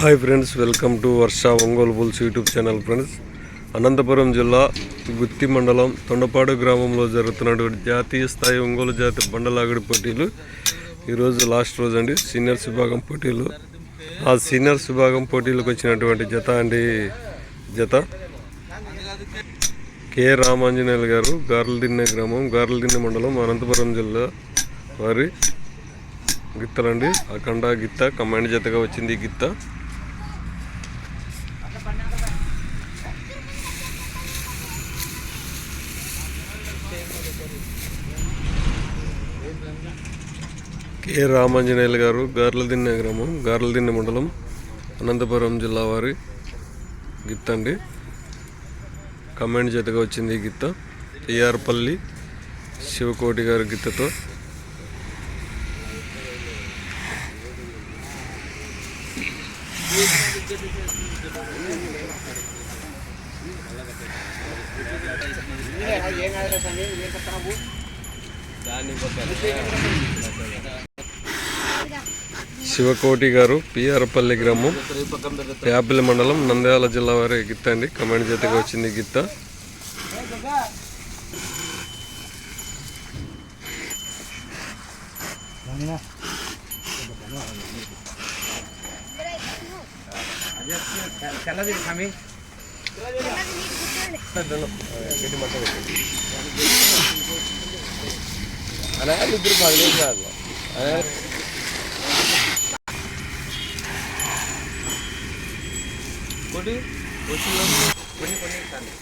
Hi friends welcome to Varsha Ongole bulls YouTube channel friends. Anantapur జిల్లా గుత్తి మండలం తొండపాడు గ్రామంలో జరుగుతున్నటువంటి జాతీయ స్థాయి ఒంగోలు జాతి బండలాగడి పోటీలు. ఈరోజు లాస్ట్ రోజు అండి సీనియర్స్ విభాగం పోటీలు. ఆ సీనియర్స్ విభాగం పోటీలకు వచ్చినటువంటి జత అండి జత. కె రామాంజనేయులు గారు గార్లదిన్నె గ్రామం గార్లదిన్నె మండలం అనంతపురం జిల్లా వారి గిత్తలండి. అఖండ గిత్త కమాండ్ జతగా వచ్చింది ఈ గిత్త. కె రామాంజనేయులు గారు గార్లదిన్నె గ్రామం గార్లదిన్నె మండలం అనంతపురం జిల్లా వారి గిత్త అండి. కమాండ్ జతగా వచ్చింది ఈ గిత్త. ఏఆర్పల్లి శివకోటి గారి గిత్తతో. శివకోటి గారు పిఆర్పల్లి గ్రామం యాపిల్ మండలం నంద్యాల జిల్లా వారి గిత్త అండి. కమాండ్ చేతగా వచ్చింది గిత్త. తెల్లది அதனால இப்படி பதினஞ்சு ஆகும் கொடி பண்ணி தண்ணி